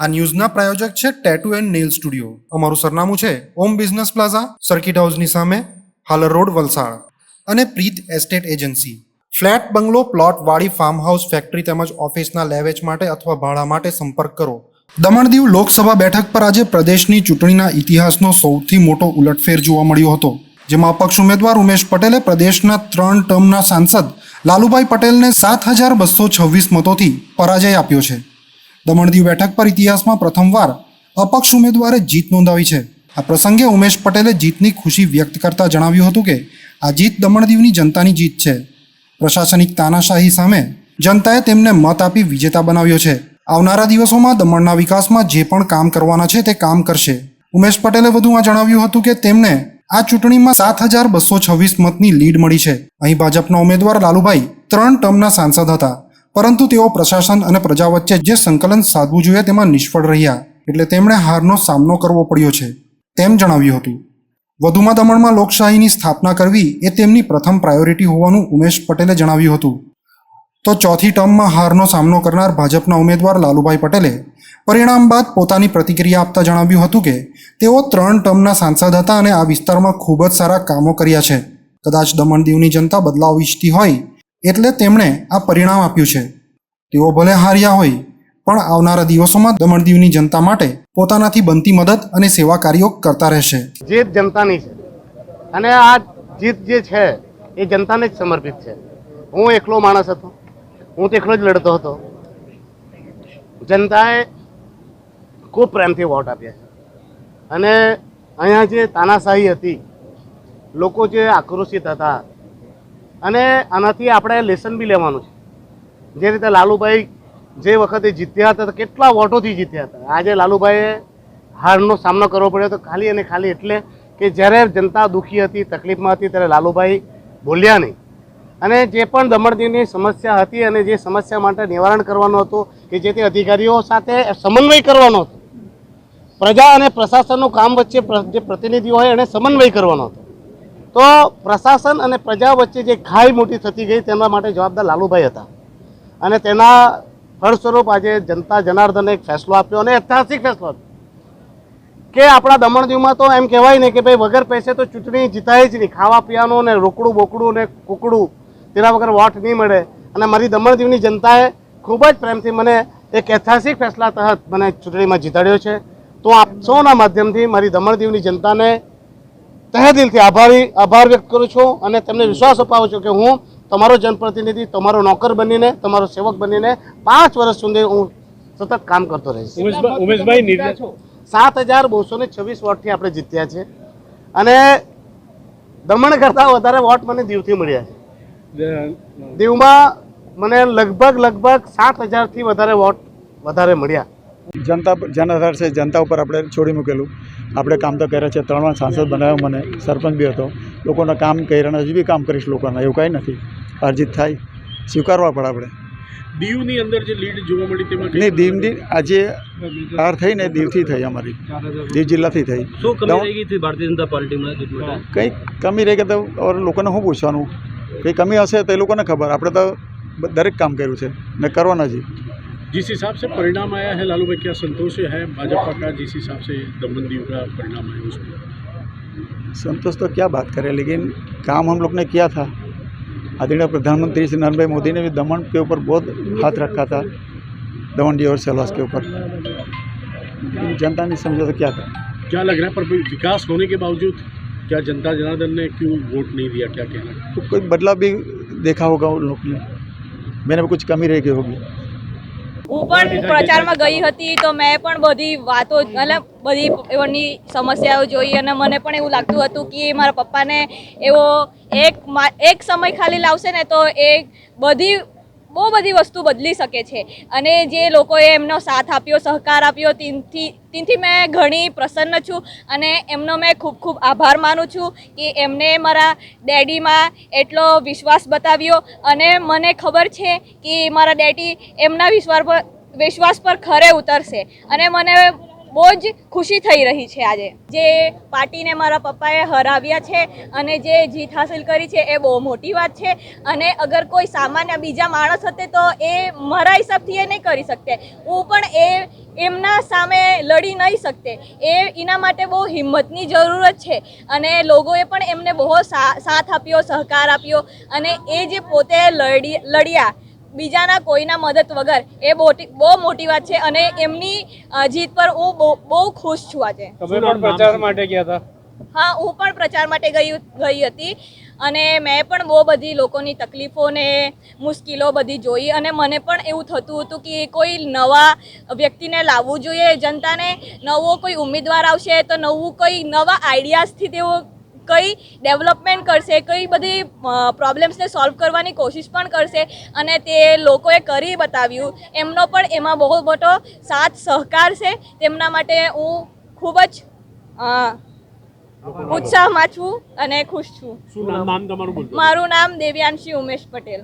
આ ન્યૂઝના પ્રાયોજક છે tattoo and nail studio અમારું સરનામું છે ઓમ બિઝનેસ પ્લાઝા સર્કિટ હાઉસની સામે, હાલર રોડ, વલસાડ. અને Preet estate agency flat, bungalow, plot, વાડી ફાર્મ હાઉસ ફેક્ટરી તેમજ ઓફિસના લેવેચ માટે અથવા ભાડા માટે સંપર્ક કરો. દમણ દીવ લોકસભા બેઠક પર આજે પ્રદેશની ચૂંટણીના ઇતિહાસનો સૌથી મોટો ઉલટફેર જોવા મળ્યો હતો. જેમાં અપક્ષ ઉમેદવાર ઉમેશ પટેલે પ્રદેશના ત્રણ ટર્મના સાંસદ લાલુભાઈ પટેલને સાત હજાર બસો છવ્વીસ મતોથી પરાજય આપ્યો છે. દમણ દીવ બેઠક પર ઇતિહાસમાં પ્રથમવાર અપક્ષ ઉમેદવારે જીત નોંધાવી છે. આ પ્રસંગે ઉમેશ પટેલે જીતની ખુશી વ્યક્ત કરતા જણાવ્યું હતું કે, આ જીત દમણ દીવની જનતાની જીત છે. પ્રશાસનિક તાનાશાહી સામે જનતાએ તેમને મત આપી વિજેતા બનાવ્યો છે. આવનારા દિવસોમાં દમણના વિકાસમાં જે પણ કામ કરવાના છે તે કામ કરશે. ઉમેશ પટેલે વધુમાં જણાવ્યું હતું કે, તેમને આ ચૂંટણીમાં સાત હજાર બસો છવ્વીસ મતની લીડ મળી છે. અહીં ભાજપના ઉમેદવાર લાલુભાઈ ત્રણ ટર્મના સાંસદ હતા. પરંતુ તેઓ પ્રશાસન અને પ્રજા વચ્ચે જે સંકલન સાધવું જોઈએ તેમાં નિષ્ફળ રહ્યા એટલે તેમણે હારનો સામનો કરવો પડ્યો છે, તેમ જણાવ્યું હતું. વધુમાં દમણમાં લોકશાહીની સ્થાપના કરવી એ તેમની પ્રથમ પ્રાયોરિટી હોવાનું ઉમેશ પટેલે જણાવ્યું હતું. તો ચોથી ટર્મમાં હારનો સામનો કરનાર ભાજપના ઉમેદવાર લાલુભાઈ પટેલે પરિણામ બાદ પોતાની પ્રતિક્રિયા આપતા જણાવ્યું હતું કે, તેઓ ત્રણ ટર્મના સાંસદ હતા અને આ વિસ્તારમાં ખૂબ જ સારા કામો કર્યા છે. કદાચ દમણ દીવની જનતા બદલાવ ઈચ્છતી હોય એટલે તેમણે આ પરિણામ આપ્યું છે. તેઓ ભલે હાર્યા હોય, પણ આવનારા દિવસોમાં દમણ દીવની જનતા માટે પોતાનાથી બનતી મદદ અને સેવા કાર્યો કરતા રહેશે. જીત જનતાની છે. અને આ જીત જે છે, એ જનતાને જ સમર્પિત છે. હું એકલો માણસ હતો. હું તો એકલો જ લડતો હતો. જનતાએ ખૂબ પ્રેમથી વોટ આપ્યા છે. અને અહીંયા જે તાનાશાહી હતી, લોકો જે આક્રોશિત હતા અને આનાથી આપણે લેસન બી લેવાનું છે. જે રીતે લાલુભાઈ જે વખતે જીત્યા હતા, કેટલા વોટોથી જીત્યા હતા. આજે લાલુભાઈએ હારનો સામનો કરવો પડ્યો તો ખાલી અને ખાલી એટલે કે જ્યારે જનતા દુઃખી હતી, તકલીફમાં હતી, ત્યારે લાલુભાઈ બોલ્યા નહીં. અને જે પણ દમણદીવની સમસ્યા હતી અને જે સમસ્યા માટે નિવારણ કરવાનું હતું કે જે તે અધિકારીઓ સાથે સમન્વય કરવાનો હતો. પ્રજા અને પ્રશાસનનું કામ વચ્ચે જે પ્રતિનિધિઓ હોય એને સમન્વય કરવાનો હતો. તો પ્રશાસન અને પ્રજા વચ્ચે જે ખાઈ મોટી થતી ગઈ તેના માટે જવાબદાર લાલુભાઈ હતા. અને તેના ફળસ્વરૂપ આજે જનતા જનાર્દને એક ફેસલો આપ્યો અને ઐતિહાસિક ફેસલો કે આપણા દમણ દીવમાં તો એમ કહેવાય ને કે ભાઈ વગર પૈસે તો ચૂંટણી જીતાય જ નહીં. ખાવા પીવાનું ને રોકડું બોકડું ને કુકડું, તેના વગર વોટ નહીં મળે. અને મારી દમણ દીવની જનતાએ ખૂબ જ પ્રેમથી મને એક ઐતિહાસિક ફેસલા તહત મને ચૂંટણીમાં જીતાડ્યો છે. તો આપ સૌના માધ્યમથી મારી દમણ દીવની જનતાને તહે દિલથી આભારી આભાર વ્યક્ત કરું છું અને તેમને વિશ્વાસ અપાવું છું કે હું તમારો જનપ્રતિનિધિ તમારો નોકર બનીને તમારો સેવક બનીને પાંચ વર્ષ સુધી હું સતત કામ કરતો રહીશ. ઉમેશભાઈ સાત હજાર બસો ને છવ્વીસ વોટથી આપણે જીત્યા છે અને દમણ કરતાં વધારે વોટ મને દીવથી મળ્યા છે. દીવમાં મને લગભગ લગભગ સાત હજારથી વધારે વોટ વધારે મળ્યા. જનતા પર- જન આધાર છે જનતા ઉપર આપણે છોડી મૂકેલું. આપણે કામ તો કર્યા છે ત્રણ વાર સાંસદ બનાવ્યો મને સરપંચ બી હતો. લોકોના કામ કર્યા હજી બી કામ કરીશ લોકોના એવું કાંઈ નથી. અરજીત થાય. સ્વીકારવા પડે આપણે. દીવની અંદર જે લીડ જોવા મળી તેમાં નહીં દીવની આજે હાર થઈ ને દીવથી થઈ અમારી. દીવ જિલ્લાથી થઈ. શું કમી રહી ગઈ ભારતીય જનતા પાર્ટીમાં કંઈ કમી રહી કે તો ઓર લોકોને શું પૂછવાનું? કંઈ કમી હશે તો એ લોકોને ખબર. આપણે તો દરેક કામ કર્યું છે. ને કરવાના જ जिस हिसाब से परिणाम आया है लालू भाई क्या संतोष है भाजपा का? जिस हिसाब से दमन दीव का परिणाम आया उसमें? संतोष तो क्या बात करें लेकिन काम हम लोग ने किया था। आदरणीय प्रधानमंत्री श्री नरेंद्र भाई मोदी ने भी दमन के ऊपर बहुत हाथ रखा था दमन डी और सेलवास के ऊपर। जनता ने समझा तो क्या करें? क्या लग रहा है पर विकास होने के बावजूद क्या जनता जनार्दन ने क्यों वोट नहीं दिया क्या कहना? तो कोई बदलाव भी देखा होगा उन लोग ने। मैंने भी कुछ कमी रह गई होगी। હું પણ પ્રચારમાં ગઈ હતી તો મેં પણ બધી વાતો એટલે બધી એવાની સમસ્યાઓ જોઈ અને મને પણ એવું લાગતું હતું કે મારા પપ્પાને એવો એક એક સમય ખાલી લાવશે ને તો એ બધી બહુ બધી વસ્તુ બદલી શકે છે. અને જે લોકોએ એમનો સાથ આપ્યો, સહકાર આપ્યો, તેનથી તેનથી મેં ઘણી પ્રસન્ન છું અને એમનો મેં ખૂબ ખૂબ આભાર માનું છું કે એમને મારા ડેડીમાં એટલો વિશ્વાસ બતાવ્યો. અને મને ખબર છે કે મારા ડેડી એમના વિશ્વાસ પર વિશ્વાસ પર ખરે ઉતરશે. અને મને બહુ જ ખુશી થઈ રહી છે આજે. જે પાર્ટીને મારા પપ્પાએ હરાવ્યા છે અને જે જીત હાંસિલ કરી છે એ બહુ મોટી વાત છે. અને અગર કોઈ સામાન્ય બીજા માણસ હતે તો એ મારા હિસાબથી એ નહીં કરી શકતે. હું પણ એ, એમના સામે લડી નહીં શકતે. એ એના માટે બહુ હિંમતની જરૂરત છે. અને લોકોએ પણ એમને બહુ સાથ આપ્યો, સહકાર આપ્યો અને એ જે પોતે લડી, લડ્યા બીજાના કોઈના મદદ વગર. એ બહુ મોટી વાત છે અને એમની જીત પર હું બહુ બહુ ખુશ છું આજે. તમે પણ પ્રચાર માટે ગયા હતા? હા હું પણ પ્રચાર માટે ગઈ ગઈ હતી. અને મેં પણ બહુ બધી લોકોની તકલીફો ને મુશ્કેલો બધી જોઈ અને મને પણ એવું થતું હતું કે કોઈ નવા વ્યક્તિને લાવવું જોઈએ. જનતાને નવો કોઈ ઉમેદવાર આવશે તો નવું કોઈ નવા આઈડિયાઝથી તેઓ કઈ ડેવલપમેન્ટ કરશે કઈ બધી પ્રોબ્લેમ્સને સોલ્વ કરવાની કોશિશ પણ કરશે અને તે લોકોએ કરી બતાવ્યું. એમનો પણ એમાં બહુ મોટો સાથ સહકાર છે. તેમના માટે હું ખૂબ જ ઉત્સાહમાં છું અને ખુશ છું. મારું નામ દેવ્યાંશી ઉમેશ પટેલ.